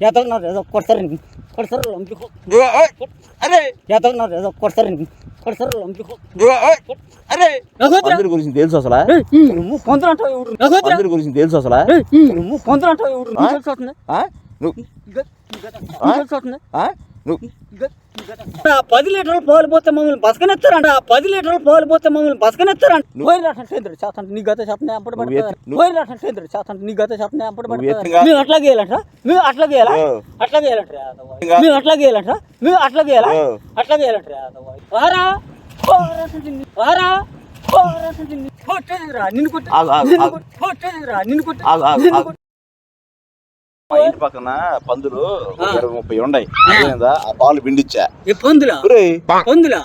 ఎతన్నారు ఏదో కొడతారు నీకు. కొడతారు లంపికో అరే ఎతన్నారు ఏదో కొడతారు నీకు. కొడతారు లంపికో అరే అందరి గురించి తెలుసు అసలు నువ్వు కొందరంటావు ఎవరు అందరి గురించి తెలుసు అసలు నువ్వు కొందరంటావు ఎవరు ఆ? నీకు నువ్వు నీకు నువ్వు ఆ పది లీటర్లు పాలు పోతే మమ్మల్ని బతకనెత్తారంట ఆ పది లీటర్లు పాలు పోతే మమ్మల్ని బతకనెత్తారంట పోయి రాటం చేద్దరు చేతంట నీ గత చేతనే అప్పుడు నువ్వు ఎత్తు- పోయి రాటం చేద్దరు చేతంట నీ గత చేతనే అప్పుడు నువ్వు ఎత్తుగా- మేము అట్లా గేయాలంట మేము అట్లా గేయాలా ఓ. అట్లా గేయాలంట ఇంకా- మేము అట్లా గేయాలంట మేము అట్లా గేయాలా ఓ. అట్లా గేయాలంట వారా? వారా నిన్ను కొట్టు నిన్ను. కొట్టు నిన్ను కొట్టు మా ఇంటి పక్కన పందులు. ఇరవై ముప్పై ఉన్నాయి? ఆ. పాలు పిండిచ్చా. పందులా? పందులా?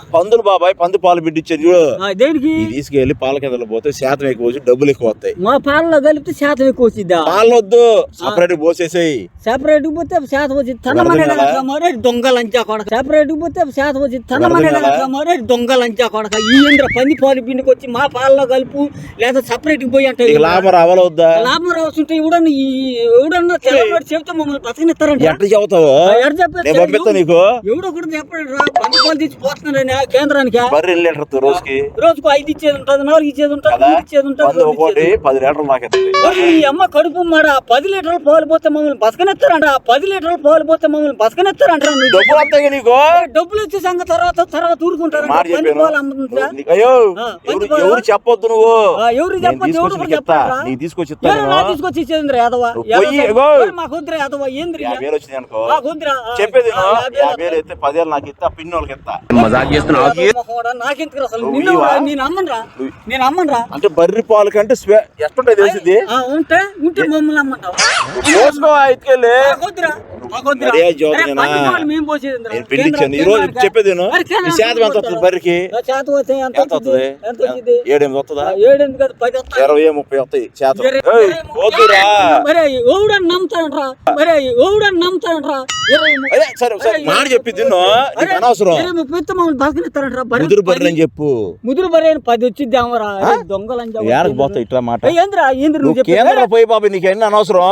బాబాయ్ పంది పాలు పిండిచ్చారు చూడు. దేనికి? తీసుకెళ్ళి పాల కిందలు పోతే శాతం ఎక్కువ వచ్చి డబ్బులు ఎక్కువ వస్తాయి. మా పాలలో కలిపితే శాతం ఎక్కువ వచ్చిద్దా? పాలు వద్దు సపరేట్ పోసేసేయి. సెపరేట్ పోతే శాతం వచ్చి తనమనే వరదనలా? మరి దొంగ లంచా కొడక. సెపరేట్ పోతే శాతం వచ్చి తనమనే వరదనలా? మరి దొంగ లంచా కొడక. ఈ ఇంద్ర పంది పాలు పిండికి వచ్చి మా పాలలో కలుపు లేదా సపరేట్ పోయి అంటే లాభం రావాలొద్దా? లాభం ఎవడన్నా ఈ ఎవడన్నా తెల్లవాడు చెప్తే మమ్మల్ని బతకనిస్తారంట ఎట్లా చెబుతావు? నేను పంపిస్తా నీకు. ఎవడో కూడా చెప్పాడు రా పంది పాలు తెచ్చి పోతున్నారని ఆ కేంద్రానికి బర్రె ఎన్ని లీటర్ రోజుకి. రోజుకు ఐదు ఇచ్చేది ఉంటుంది నాలుగు ఇచ్చేది ఉంటుంది ఇచ్చేది ఉంటుంది ఒకటి పది లీటర్లు ఈ అమ్మ కడుపు మాడ పది లీటర్లు పాలు పోతే మమ్మల్ని బతకనెత్తారంట ఆ పది లీటర్లు పాలు పోతే మమ్మల్ని బతకనెత్తారంట నువ్వు. డబ్బులు వస్తాయి నీకు? డబ్బులు వచ్చే సంగతి తర్వాత తర్వాత ఊరుకుంటారు. అయ్యో ఎవరు చెప్పొద్దు నువ్వు? ఎవరు చెప్పొద్దు, ఎవరు తీసుకొచ్చి. తీసుకొచ్చి ఇచ్చేది యాదవ నువ్వు యాదవ పోయి, సార్. ఇగో. ఎవరు మాకు వద్దురా యాదవ ఏంద్రి యాభై వేలు వచ్చింది అనుకో. మాకు వద్దురా ఆ, చెప్పేది. యాభై వేలు అయితే పదివేలు నాకు ఇస్తా పిన్ని వాళ్ళకి ఇస్తా మొహోడా, నాకెందుకురా అసలు? నువ్వు నిన్ను? నేను అమ్మనురా? నేను అమ్మనురా? అంటే బర్రి పాలు కంటే స్వే- ఎట్లుంటాయి తెలిసింది ఆ, ఉంటే ఉంటే మమ్మల్ని అమ్మంటావు? పోసుకో ఎత్తుకెళ్ళి ఈ రోజు చెప్పేది శాతం ఎంత వస్తుంది బర్రికి. ఎంత వస్తుంది? వచ్చింది ఏడెనిమిది వస్తుందా. ఇరవై ముప్పై వస్తాయి శాతం. వద్దురా మరే ఎవడని మరే ఎవడని సరే సరే మాట చెప్పి తిన్ను నీకు అనవసరం. ముప్పై మమ్మల్ని బర్రె ముదురు బర్రె అని చెప్పు. ముదురు బర్రె అని పది అమ్మరా చెప్పి. పోతావు ఇట్లా మాట? ఏంద్రా? ఏంద్ర నువ్వు పోయి బాబు నీకు ఎన్ని అనవసరం?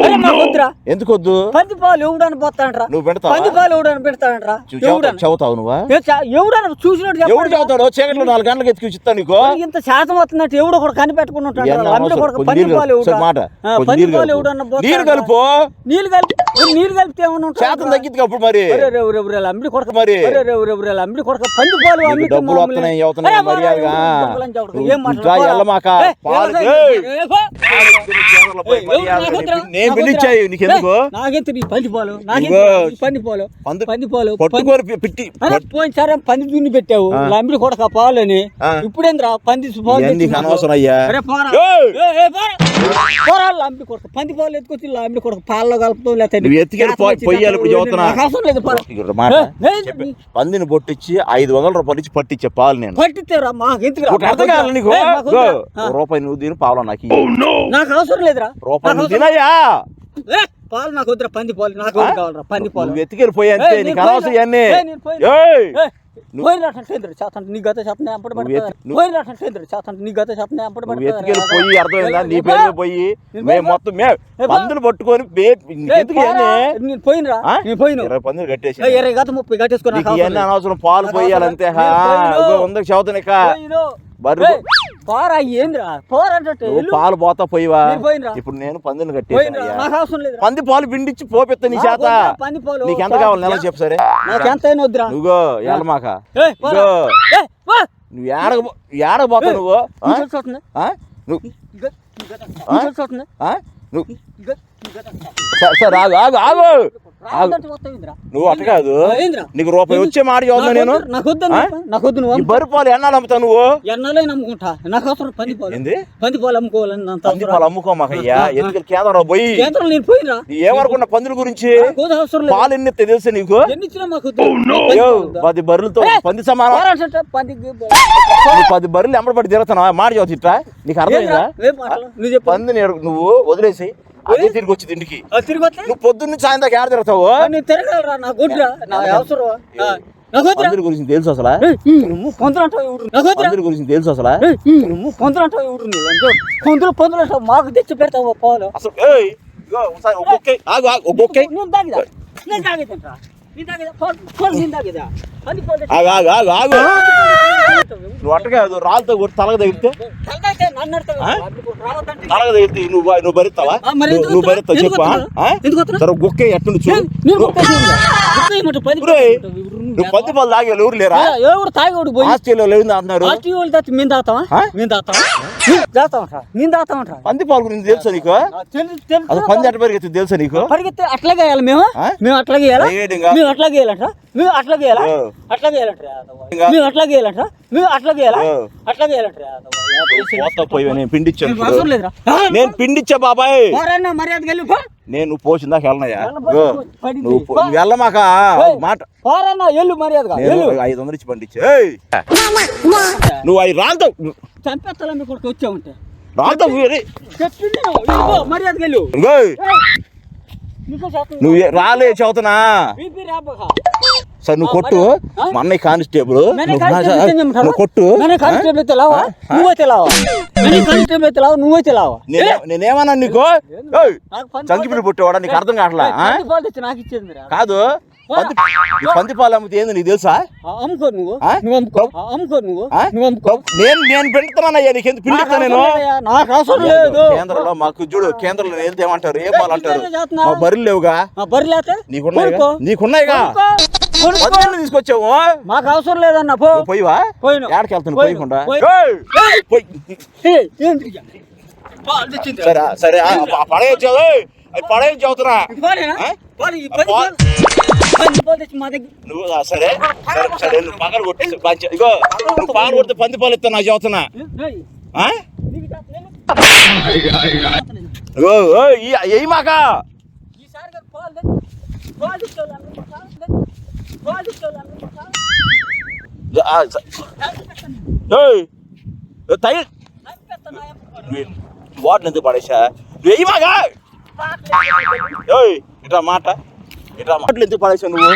అరే, మాకు వద్దురా. ఎందుకు వద్దు? పంది పాలు ఎవడని పోతాడంట్రా నువ్వు పెడతావా పంది పాలు ఎవడని పెడతాడంట్రా చూ- చదువుతావు- ఎవడని చదువుతావు నువ్వా ఏ, చా- ఎవడని చూసినట్టు ఎవడు చెప్పండి. చదువుతాడు చీకట్లో నాలుగు గంటలకు ఎత్తుకు ఇస్తా నీకు ఇంత శాతం వస్తున్నట్టు ఎవడో కూడా కనిపెట్టుకుని ఉంటాడు ఇవన్నీ అనవసరం. కొడుకు కొంచెం పంది నీళ్ళు పాలు కలుపు. సరే ఎవడా? మాట. కొంచెం పంది నీళ్ళు పాలు కలుపు. పోతాడా? కలుపు నీళ్ళు కలిపి నీళ్ళు కలిపితే ఏమన్నా? శాతం తగ్గిద్ది అప్పుడు మరి లంబడి కొడక మరి. లంబడి కొడక పంది పాలు డబ్బులు. వస్తున్నాయి, అవుతున్నాయి, మర్యాదగా. ఎల్లమాక. నేను పిలిచాయి. నీకెందుకు నాకెంత నీ పంది పాలు పాలు పాలు పట్టుకొని పిట్టి దున్ని పెట్టావు. లంబడి కొడక పాలు అని. ఇప్పుడేంద్రా పంది పాలు. అనవసరం అయ్యా అరే పోరా. ఏయ్. ఏ, ఏ, పోరా. పోరా, లంబడి కొడక పంది పాలు ఎత్తుకొచ్చి లంబడి కొడక పాలలో కలుపుతావు లేకపోతే నువ్వు ఎత్తుకెళ్ళి పొయ్యాలి ఇప్పుడు నాకు చదువుతున్నా. పందిని పొట్టిచ్చి ఐదు వందల రూపాయలు ఇచ్చి పట్టించే పాలు నేను. రూపాయి నువ్వు దీని పాలు నాకు. నాకు అవసరం లేదురా. రూపాయి నువ్వు తినయ్యా. పాలు నాకు వద్దురా పంది పాలు నాకు కావాలరా పంది పాలు. నువ్వు ఎత్తుకెళ్ళి పోయి అంతే ఏయ్, నీకు అనవసరం నీ గత చేతనే అప్పుడు నువ్వు నీ గత చేతనే అప్పుడు నువ్వు పడతాదా? ఎత్తుకెళ్ళి పోయి అర్థమైందా నీ పేరు. పోయి మేము. మొత్తం. పందులు పట్టుకొని నేను పోయినరా ఆ? నేను పోయిన ఇరవై పందులు కట్టేసి ఇరవై గత ముప్పై అవసరం పాలు పోయాలంతే చదువుతానిక పోయిను. బర్రె పోరా ఏందిరా? పోరంటే పాలు పోతా పోయివా? ఇప్పుడు నేను పందిని లేదు పంది పాలు పిండిచ్చి పోపెత్తా నీ చేత. నీకు ఎంత కావాలి నెల చెప్పు సరే. నాకు ఎంత వద్దురా. నువ్వు పో. నువ్వు ఏడక ఏడక పోతావు ఏ, నువ్వు? నువ్వు సరే ఆగు ఆగు ఆగు. నువ్వు అట్ట కాదు? నీకు రూపాయి వచ్చే మాట చదువుతున్నా నాకు నేను? నువ్వు. బర్రె పాలు అమ్ముతావు నువ్వు? ఎన్నాళ్ళే నమ్ముకుంటా? నాకు అవసరం పంది పాలు. పంది పాలు అమ్ముకోవాలని పంది పాలు అమ్ముకోమాకయ్యా. ఎందుకు పోయి? కేంద్రం నేను నీ ఏమనుకున్న పందుల గురించి? పాలు ఎన్ని తెలుసా నీకు? ఎన్ని ఇచ్చినా మాకు వద్దు. పంది బర్రెలతో! పంది సమానం. పది బర్రెలు ఎంబడబడి తిరుగుతున్నావా? మాట చదువు ఇట్లా నీకు చెప్పు. పంది నువ్వు వదిలేసి అదే తిరిగి వచ్చి ఇంటికి ఆ, తిరిగి వస్తే? నువ్వు పొద్దున్న సాయంత్రం ఏడ తిరుగుతావు? నేను తిరగలరా? నా గుడ్రా? నా అవసరం. గురించి తెలుసు అసలు? నువ్వు పందులు అంటావు ఎవరు? నాకు వద్దురా. పందిరి గురించి తెలుసు అసలు? నువ్వు పందులు అంటావు ఎవరు? నువ్వు అంటే పందులు మాకు తెచ్చి పెడతావు పాలు అసలు ఆగు ఆగు నేను తాగిదా? నేను తాగేదంటా ఆగు ఆగు ఆగు ఆగు. నువ్వు అట్టగా రాళ్ళతో కొట్టి తలగ తగిలితే? తగిలితే నువ్వు నువ్వు భరిస్తావా నువ్వు భరిస్తావు చెప్పు? సరే బొక్కే ఎట్టుండి చూడు. నువ్వు పాలు ఎవరు లేరా? ఎవరు తాగేవాడు పోయి? ఆస్ట్రేలియాలో తాగి మేము తాగుతామా? మేము తాగుతామా? తాగుతామంటా మేము తాగుతామంటా పంది పాలు గురించి తెలుసా నీకు? పంది పరిగెత్తి తెలుసా నీకు? పరిగెత్తే అట్లాగే వేయాలి మేము? మేము అట్లాగే వేయాలా. మేము అట్లాగే వేయాలంట మేము అట్లాగే వేయాలా. అట్లాగే వేయాలంట ఇంకా? మేము అట్లాగే వేయాలంట మేము అట్లాగే వేయాలా. అట్లాగే వేయాలంట పోతా పోయి నేను పిండిచ్చాను. నేను పిండిచ్చా బాబాయ్? ఎవరన్నా మర్యాదకి వెళ్ళి పో. నేను నువ్వు పోసిందాక వెళ్ళనయ్యా. నువ్వు వెళ్ళమాక మాట. ఎల్లు మర్యాదగా ఐదు వందలు ఇచ్చి పండించా. నువ్వు అవి చంపేస్తాను మీకు కొడుకు వచ్చా ఉంటే రాళ్ళతో ఊరి. చెప్పింది నువ్వు. వెళ్ళు. రాలే చదువుతున్నా. సరే నువ్వు కొట్టు? మా అన్నయ్య కానిస్టేబుల్. నువ్వు కొట్టు. కానిస్టేబుల్? నువ్వే తెలావా? కానిస్టేబుల్? నువ్వే తెలావా? నేనే నేనేమన్నా నీకు? ఏయ్, నాకు పంది చంకి పిల్లి పుట్టేవాడా? నీకు అర్థం కావట్లా నాకు ఇచ్చేది. కాదు. పంది పాలు అమ్మితే ఏంది నీకు తెలుసా? అమ్ముకో నువ్వు? నువ్వు అమ్ముకో. ఆ, అమ్ముకో నువ్వు. ఆ? నువ్వు అమ్ముకో. నేను నేను పెడుతున్నానయ్యా నీకు ఎందుకు అవసరం నేను? లేదయ్యా, నాకు అవసరం లేదు. కేంద్రంలో మాకు చూడు కేంద్రంలో వెళ్తే ఏమంటారు ఏం పాలు అంటారు? లేవుగా? బర్రె లేతే నీకున్నాయిగా? కొనుక్కో. నీకున్నాయిగా కొనుక్కో. కొనుక్కో. పదివేలు తీసుకొచ్చావు మాకు అవసరం లేదన్న పో. పోయివా? పోయిను. ఏడకి వెళ్తాను. పోయకుండా. సరే సరే పడేయచ్చావు అవి పడేయచ్చు అవుతున్నా నువ్వు సరే సరే నువ్వు పగలు కొట్టి పంచ- ఇగో నువ్వు పాలు కొడితే పంది పాలు ఇస్తా నాకు చెబుతున్నా ఏయ్, మాక? వాటిని ఎందుకు పడేసా నువ్వు ఎయ్యి మాక ఏయ్ ఇట్లా మాట. ఇట్లా బాటిల్ ఎందుకు పడేసావు నువ్వు?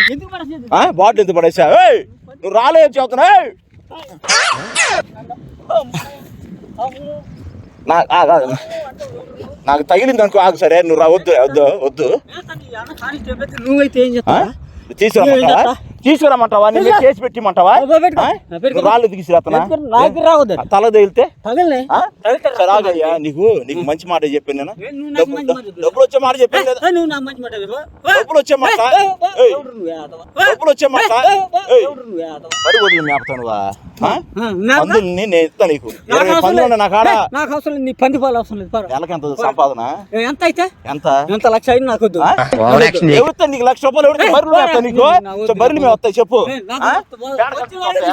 బాటిల్ ఎందుకు పడేసా నువ్వు రాలే చెబుతున్నా. నాకు తగిలింది అనుకో ఆగు సరే నువ్వు రా వద్దు వద్దు వద్దు. నువ్వైతే ఏం ఆ? తీసుకురా తీసుకురమ్మంటావా? నేను. కేసు పెట్టిమంటావా రాళ్ళు తీసుకురాతనా పెట్టుకో, నా దగ్గర రావద్దు అది. తల తగిలితే? ఆగయ్యా నీకు నీకు మంచి మాట చెప్పాను నేను. నాకు. డబ్బులు వచ్చే మాట చెప్పాను డబ్బులు వచ్చే మాట డబ్బులు వచ్చే మాట నాకు- పందుల్ని నేను ఇస్తా నీకు. నాకు ఇరవై పందులు లేదు. ఉన్నాయి నా కాడ? ఏ, నాకు అవసరం నీ పంది పాలు అవసరం లేదు. నెలకి ఎంత సంపాదన? ఎంత అయితే? ఎంత? ఎంత? లక్ష అయినా నాకు? ఎవరితో నీకు లక్ష రూపాయలు ఎవరితో నీకు? వస్తాయి చెప్పు వచ్చిన వాళ్ళకే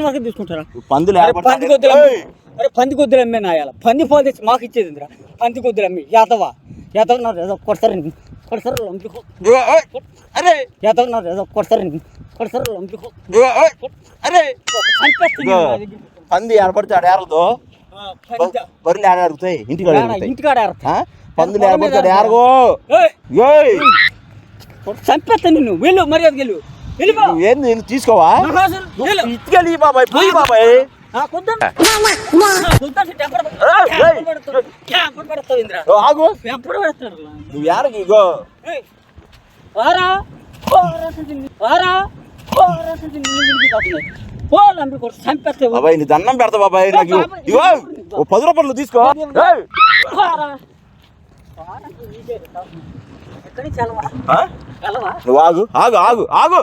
వాళ్ళకే తీసుకుంటారా పందులు. పంది కొద్దులు! అరే పంది కొద్దులు అమ్మే నాయాల పంది పాలు తెచ్చి మాకు ఇచ్చేది పంది కొద్దులు అమ్మి యాదవ యాదవ నాకు ఏదో కొడతారు నీ. కొడతారు లంపికో! అరే యాదవ ఏదో కొడతారు నీ. కొడతారు లంపికో! అరే నా. పంది ఏర్పడితే ఆడ ఏరదు ఆ, పంది. బర్రెలు ఏడ ఏరుగుతాయి ఇంటికాడ ఇంటికాడ? పందులు ఏర్పడితే ఆడ ఏరగో! చంపేస్తా నిన్ను వెళ్ళు మర్యాద నువ్వు ఏంది నేను తీసుకోవా. ఇటుకెళ్ళి బాబాయ్ పోయి బాబాయ్. ఆగు. టెంపర్ పడతాడు. నువ్వు ఏరకి ఇగో. బాబాయ్ నీ దండం పెడతా బాబాయ్ నాకు. ఇగో. ఓ పది రూపాయలు తీసుకో. ఎక్కడి? నువ్వు ఆగు. ఆగు ఆగు ఆగు.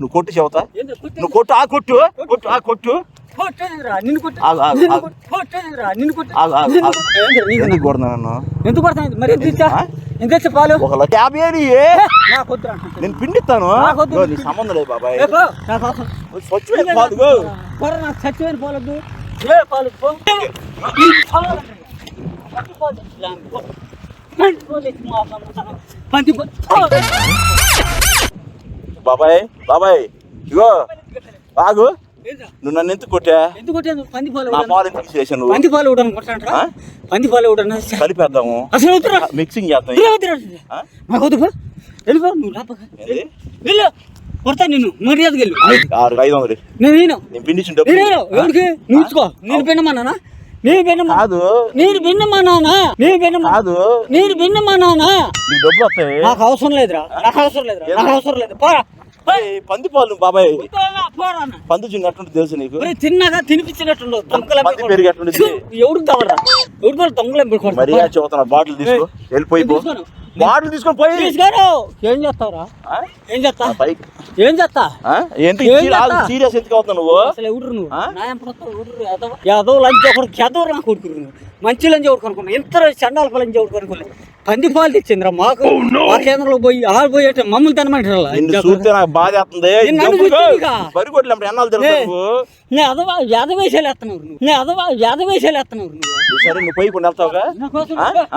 నువ్వు కొట్టు చెబుతా? నువ్వు కొట్టు ఆ కొట్టు కొట్టు. ఆ కొట్టు. కొట్టేదిరా, నిన్ను కొట్టు. ఆగు, ఆగు, నిన్ను ఆగు. కొట్టు. కొట్టేదిరా, నిన్ను కొట్టు. ఆగు ఆగు నిన్ను ఆగు. కొట్టు. ఏందిరా, నీకు? ఎందుకు మరి ఎంత ఒక లక్ష యాభై. నేను పిండిస్తాను. సంబంధం లేదు బాబాయ్. స్వచ్ఛమైన పాలు నాకు పాలొద్దు పాలు బాబాయ్ బాబాయ్ ఇగో ఏంద్రా? నువ్వు నన్ను ఎందుకు కొట్టా? ఎందుకు కొట్టాను పంది పాలు నా? పాలు ఎందుకు నువ్వు? పంది పాలు ఇవ్వడానికి కొట్టానంటరా? ఆ? పంది పాలు ఇవ్వడానికి కలిపేద్దాము అసలు వద్దురా. మిక్సింగ్ చేద్దాం? నాకు వద్దు. వెళ్ళిపో నువ్వు రాపక? వెళ్ళు. కొడతా నిన్ను. మర్యాదకి వెళ్ళు. ఆరు ఐదు వందలు. నేను నేను ఎవరికి నువ్వు ఇచ్చుకో. నేను విన్నమానా నేను విన్నమా కాదు. నేను విన్నమానా నేను విన్నమా కాదు. నేను విన్నమానా నీకు డబ్బులు వస్తాయి నాకు అవసరం లేదురా. నాకు అవసరం లేదురా. నాకు అవసరం లేదు. పోరా. పంది పాలు బాబాయ్. పంది చుండి అట్లుంటే తెలుసు నీకు. తిన్నాగా తినిపించినట్టుండవు. దొంగల పంది పెరిగి ఎట్లుండిద్ది? ఎవరికి కావాలరా? ఎవరికి దొంగల మరీ చదువుతున్నా బాటిల్ తీసుకో. వెళ్ళిపోయి. బాటిల్ తీసుకొని పోయి తీసుకురా ఏం చేస్తావురా? ఏం చేస్తా? పైకి. ఏం చేస్తా? ఏం సీరియస్- ఎందుకు అవుతున్నావు నువ్వు? అసలు ఎవరు నువ్వు? నా యాదవ్? లంచ్ ఒకరు నాకు కొడుకురు నువ్వు. మంచి లంచ్ ఎవరు కొనుక్కున్నావు. ఇంత చండాల లంచ్ ఎవరు కొనుక్కోలేదు పంది పాలు తెచ్చిందిరా మాకు. మా కేంద్రంలో పోయి ఆరు పోయి అంటే మమ్మల్ని తినమంటారు? చూస్తే నాకు బాధ ఇక. బరి కొట్లు ఎన్నాళ్ళు తిరుగుతావు నే అదవా యాదవేశాలు ఎత్తనవు నువ్వు. నే అదవా యాదవేశాలు నువ్వు. సరే నువ్వు పోయి కొన్ని వెళ్తావుగా? నా? నువ్వు- ఆ?